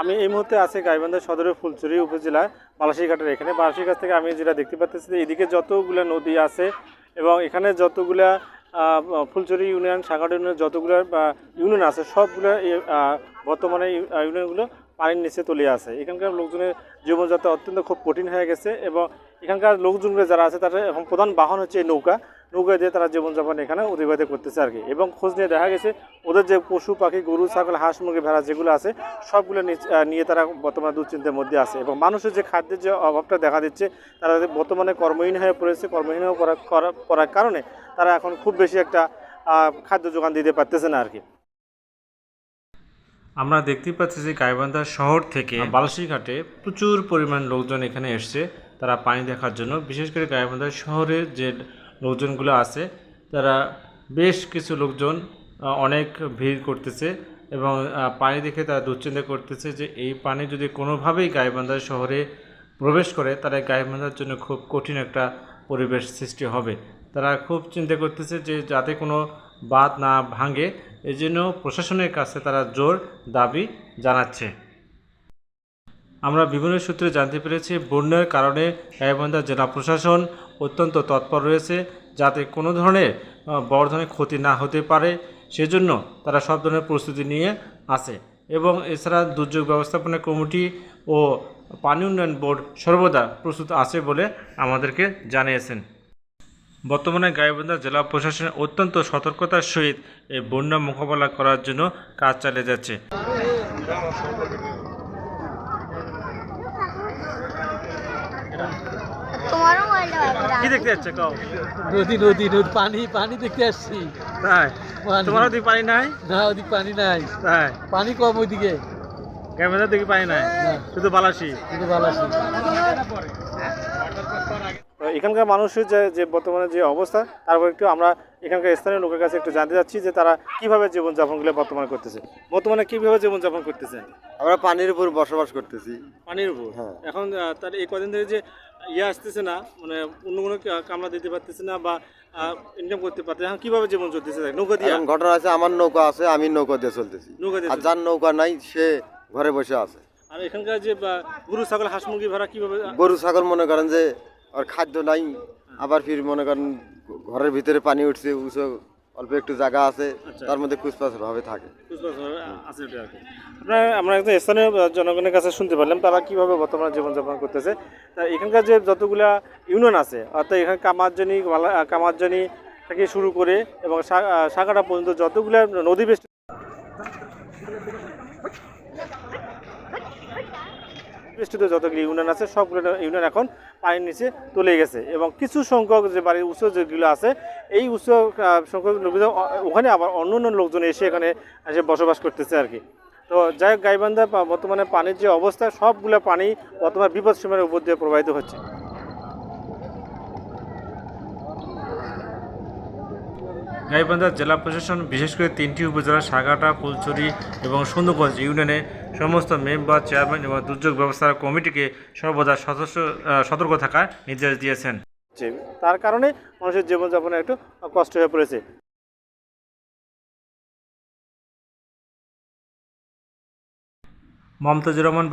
আমি এই মুহূর্তে আছি গাইবান্ধা সদরের ফুলচুরি উপজেলায় বালাসীঘাটের এখানে। বালাসীঘাট থেকে আমি যেটা দেখতে পাচ্ছি যে এদিকে যতগুলো নদী আছে এবং এখানে যতগুলা ফুলচুরি ইউনিয়ন সাগাট ইউনিয়ন, যতগুলো ইউনিয়ন আছে, সবগুলো বর্তমানে ইউনিয়নগুলো পানির নিচে তলিয়ে আছে। এখানকার লোকজনের জীবনযাত্রা অত্যন্ত খুব কঠিন হয়ে গেছে এবং এখানকার লোকজনগুলো যারা আছে তাদের এখন প্রধান বাহন হচ্ছে এই নৌকা। নৌকা দিয়ে তারা জীবনযাপন এখানে অতিবাহিত করতেছে আর কি। এবং খোঁজ নিয়ে দেখা গেছে ওদের যে পশু পাখি গরু ছাগল হাঁস মুরগি ভেড়া যেগুলো আছে সবগুলো নিচ- নিয়ে তারা বর্তমানে দুশ্চিন্তার মধ্যে আছে। এবং মানুষের যে খাদ্যের যে অভাবটা দেখা দিচ্ছে তারা বর্তমানে কর্মহীন হয়ে পড়েছে। কর্মহীন হয়ে পড়া- করা- পড়ার কারণে তারা এখন খুব বেশি একটা খাদ্য যোগান দিতে পারতেছে না আর কি। আমরা দেখতেই পাচ্ছি যে গাইবান্ধা শহর থেকে বালসিঘাটে প্রচুর পরিমাণ লোকজন এখানে এসছে তারা পানি দেখার জন্য। বিশেষ করে গাইবান্ধা শহরের যে লোকজনগুলো আছে। তারা বেশ কিছু লোকজন অনেক ভিড় করতেছে এবং পানি দেখে তারা দুশ্চিন্তা করতেছে যে এই পানি যদি কোনোভাবেই গাইবান্ধা শহরে প্রবেশ করে, তাহলে গাইবান্ধার জন্য খুব কঠিন একটা পরিবেশ সৃষ্টি হবে। তারা খুব চিন্তা করতেছে যে যাতে কোনো বাদ না ভাঙে এই জন্য প্রশাসনের কাছে তারা জোর দাবি জানাচ্ছে। আমরা বিভিন্ন সূত্রে জানতে পেরেছি, বন্যার কারণে গাইবান্ধা জেলা প্রশাসন অত্যন্ত তৎপর রয়েছে যাতে কোনো ধরনের বড় ধরনের ক্ষতি না হতে পারে। সেজন্য তারা সব ধরনের প্রস্তুতি নিয়ে আছে এবং এছাড়া দুর্যোগ ব্যবস্থাপনা কমিটি ও পানি উন্নয়ন বোর্ড সর্বদা প্রস্তুত আছে বলে আমাদেরকে জানিয়েছেন। বর্তমানে গাইবান্ধা জেলা প্রশাসন অত্যন্ত সতর্কতার সহিত এই বন্যা মোকাবেলা করার জন্য কাজ চালিয়ে যাচ্ছে। তোমারও কি দেখতে যাচ্ছে? কও। নদী নদী নদী পানি পানি দেখতে আসছি। তাই? তোমার ওদিকে পানি নাই? না ওদিকে পানি নাই। তাই? পানি কম ওইদিকে। ক্যামেরা দেখি পানি নাই? শুধু বালাসি? শুধু ভালো আছি এখানকার মানুষের যে যে বর্তমানে যে অবস্থা তারপর একটু আমরা এখানকার স্থানীয় লোকের কাছে একটু জানতে চাচ্ছি যে তারা কীভাবে জীবনযাপনগুলো বর্তমানে করতেছে। বর্তমানে কীভাবে জীবনযাপন করতেছে? আমরা পানির উপর বসবাস করতেছি। পানির উপর? হ্যাঁ। এখন তার এই কদিন ধরে যে ইয়ে আসতেছে না মানে অন্য কোনো কামলা দিতে পারতেছে না বা ইনকাম করতে পারতেছে এখন কীভাবে জীবন চলতেছে? নৌকা দিয়ে? ঘটনা আছে আমার নৌকা আছে আমি নৌকা দিয়ে চলতেছি। নৌকা দিয়ে যার নৌকা নাই সে ঘরে বসে আছে। আর এখানকার যে গরু ছাগল হাঁস মুরগি ভাড়া কীভাবে গরু ছাগল মনে করেন যে আর খাদ্য নাই আবার ফির মনে করেন ঘরের ভিতরে পানি উঠছে উঁচু অল্প একটু জায়গা আছে আচ্ছা। তার মধ্যে কুচপাচ ভাবে থাকে। আপনার আমরা একজন স্থানীয় জনগণের কাছে শুনতে পারলাম তারা কীভাবে বর্তমানে জীবনযাপন করতেছে তা এখানকার যে যতগুলা ইউনিয়ন আছে অর্থাৎ এখানে কামারজনী কামারজনী থেকে শুরু করে এবং সাগাটা পর্যন্ত যতগুলা নদী বেষ্টিত বেষ্টিত যতগুলি ইউনিয়ন আছে, সবগুলো ইউনিয়ন এখন পানির নিচে চলে গেছে। এবং কিছু সংখ্যক যে বাড়ির উৎস যেগুলো আছে, এই উৎস সংখ্যক লোকজন, ওখানে আবার অন্য অন্য লোকজন এসে এখানে এসে বসবাস করতেছে আর কি। তো যাই হোক, গাইবান্ধা বর্তমানে পানির যে অবস্থা, সবগুলো পানি বর্তমানে বিপদ সীমার উপর দিয়ে প্রবাহিত হচ্ছে। গাইবান্ধা জেলা প্রশাসন বিশেষ করে তিনটি উপজেলা, সাগাটা, ফুলছড়ি এবং সুন্দরগঞ্জ ইউনিয়নে সমস্ত মেম্বার চেয়ারম্যান এবং দুর্যোগ ব্যবস্থা কমিটিকে সর্বদা সদস্য সতর্ক থাকার নির্দেশ দিয়েছেন। তার কারণে মানুষের জীবনযাপনে একটু কষ্ট হয়ে পড়েছে। মমতাজুর রহমান